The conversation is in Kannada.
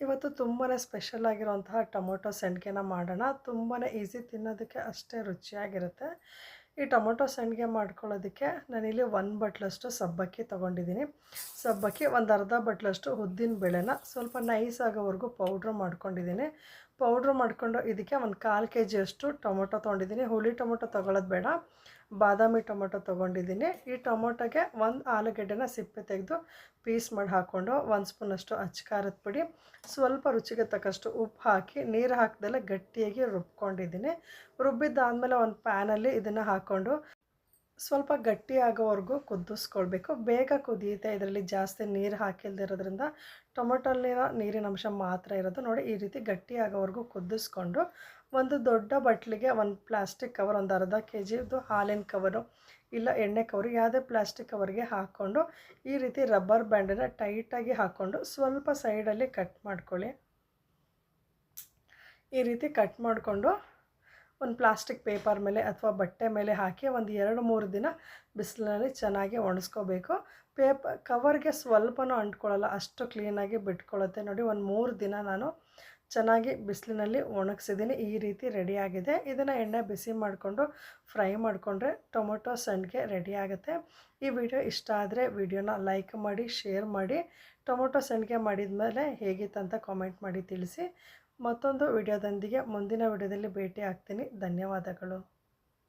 ಇವತ್ತು ತುಂಬಾ ಸ್ಪೆಷಲ್ ಆಗಿರುವಂತಹ ಟೊಮೊಟೊ ಸಂಡಿಗೆನ ಮಾಡೋಣ. ತುಂಬಾ ಈಸಿ ತಿನ್ನೋದಕ್ಕೆ ಅಷ್ಟೇ ರುಚಿಯಾಗಿರುತ್ತೆ. ಈ ಟೊಮೊಟೊ ಸಂಡಿಗೆ ಮಾಡ್ಕೊಳ್ಳೋದಕ್ಕೆ ನಾನಿಲ್ಲಿ ಒಂದು ಬಟ್ಲಷ್ಟು ಸಬ್ಬಕ್ಕಿ ತೊಗೊಂಡಿದ್ದೀನಿ. ಸಬ್ಬಕ್ಕಿ ಒಂದು ಅರ್ಧ ಬಟ್ಲಷ್ಟು ಉದ್ದಿನ ಬೇಳೆನ ಸ್ವಲ್ಪ ನೈಸ್ ಆಗೋವರೆಗೂ ಪೌಡ್ರ್ ಮಾಡ್ಕೊಂಡಿದ್ದೀನಿ. ಪೌಡ್ರ್ ಮಾಡಿಕೊಂಡು ಇದಕ್ಕೆ ಒಂದು ಕಾಲು ಕೆ ಜಿಯಷ್ಟು ಟೊಮೊಟೊ ತೊಗೊಂಡಿದ್ದೀನಿ. ಹುಳಿ ಟೊಮೊಟೊ ತೊಗೊಳ್ಳೋದು ಬೇಡ. ಬಾದಾಮಿ ಟೊಮೊಟೊ ತೊಗೊಂಡಿದ್ದೀನಿ. ಈ ಟೊಮೊಟೊಗೆ ಒಂದು ಆಲೂಗಡ್ಡೆನ ಸಿಪ್ಪೆ ತೆಗೆದು ಪೀಸ್ ಮಾಡಿ ಹಾಕ್ಕೊಂಡು ಒಂದು ಸ್ಪೂನಷ್ಟು ಖಾರದ ಪುಡಿ, ಸ್ವಲ್ಪ ರುಚಿಗೆ ತಕ್ಕಷ್ಟು ಉಪ್ಪು ಹಾಕಿ ನೀರು ಹಾಕ್ದೆಲ್ಲ ಗಟ್ಟಿಯಾಗಿ ರುಬ್ಕೊಂಡಿದ್ದೀನಿ. ರುಬ್ಬಿದ್ದಾದಮೇಲೆ ಒಂದು ಪ್ಯಾನಲ್ಲಿ ಇದನ್ನು ಹಾಕ್ಕೊಂಡು ಸ್ವಲ್ಪ ಗಟ್ಟಿ ಆಗೋವರೆಗೂ ಕುದಿಸ್ಕೊಳ್ಬೇಕು. ಬೇಗ ಕುದಿಯುತ್ತೆ. ಇದರಲ್ಲಿ ಜಾಸ್ತಿ ನೀರು ಹಾಕಿಲ್ದಿರೋದ್ರಿಂದ ಟೊಮೊಟೊಲಿನ ನೀರಿನ ಅಂಶ ಮಾತ್ರ ಇರೋದು. ನೋಡಿ, ಈ ರೀತಿ ಗಟ್ಟಿ ಆಗೋವರೆಗೂ ಕುದಿಸ್ಕೊಂಡು ಒಂದು ದೊಡ್ಡ ಬಟ್ಲಿಗೆ ಒಂದು ಪ್ಲಾಸ್ಟಿಕ್ ಕವರ್, ಒಂದು ಅರ್ಧ ಕೆ ಜಿದು ಹಾಲಿನ ಕವರು ಇಲ್ಲ ಎಣ್ಣೆ ಕವರು ಯಾವುದೇ ಪ್ಲಾಸ್ಟಿಕ್ ಕವರ್ಗೆ ಹಾಕ್ಕೊಂಡು ಈ ರೀತಿ ರಬ್ಬರ್ ಬ್ಯಾಂಡನ್ನು ಟೈಟಾಗಿ ಹಾಕ್ಕೊಂಡು ಸ್ವಲ್ಪ ಸೈಡಲ್ಲಿ ಕಟ್ ಮಾಡ್ಕೊಳ್ಳಿ. ಈ ರೀತಿ ಕಟ್ ಮಾಡಿಕೊಂಡು ಒಂದು ಪ್ಲಾಸ್ಟಿಕ್ ಪೇಪರ್ ಮೇಲೆ ಅಥವಾ ಬಟ್ಟೆ ಮೇಲೆ ಹಾಕಿ ಒಂದು ಎರಡು ಮೂರು ದಿನ ಬಿಸಿಲಿನಲ್ಲಿ ಚೆನ್ನಾಗಿ ಒಣಸ್ಕೋಬೇಕು ಪೇಪ, ಕವರ್ಗೆ ಸ್ವಲ್ಪನೂ ಅಂಟ್ಕೊಳ್ಳಲ್ಲ, ಅಷ್ಟು ಕ್ಲೀನಾಗಿ ಬಿಟ್ಕೊಳ್ಳುತ್ತೆ. ನೋಡಿ, ಒಂದು ಮೂರು ದಿನ ನಾನು ಚೆನ್ನಾಗಿ ಬಿಸಿಲಿನಲ್ಲಿ ಒಣಗಿಸಿದ್ದೀನಿ. ಈ ರೀತಿ ರೆಡಿಯಾಗಿದೆ ಇದನ್ನು ಎಣ್ಣೆ ಬಿಸಿ ಮಾಡಿಕೊಂಡು ಫ್ರೈ ಮಾಡಿಕೊಂಡ್ರೆ ಟೊಮೊಟೊ ಸಂಡಿಗೆ ರೆಡಿ ಆಗುತ್ತೆ. ಈ ವಿಡಿಯೋ ಇಷ್ಟ ಆದರೆ ವಿಡಿಯೋನ ಲೈಕ್ ಮಾಡಿ ಶೇರ್ ಮಾಡಿ, ಟೊಮೊಟೊ ಸಂಡಿಗೆ ಮಾಡಿದ ಮೇಲೆ ಹೇಗಿತ್ತಂತ ಕಾಮೆಂಟ್ ಮಾಡಿ ತಿಳಿಸಿ. ಮತ್ತೊಂದು ವಿಡಿಯೋದೊಂದಿಗೆ ಮುಂದಿನ ವಿಡಿಯೋದಲ್ಲಿ ಭೇಟಿ ಆಗ್ತೀನಿ. ಧನ್ಯವಾದಗಳು.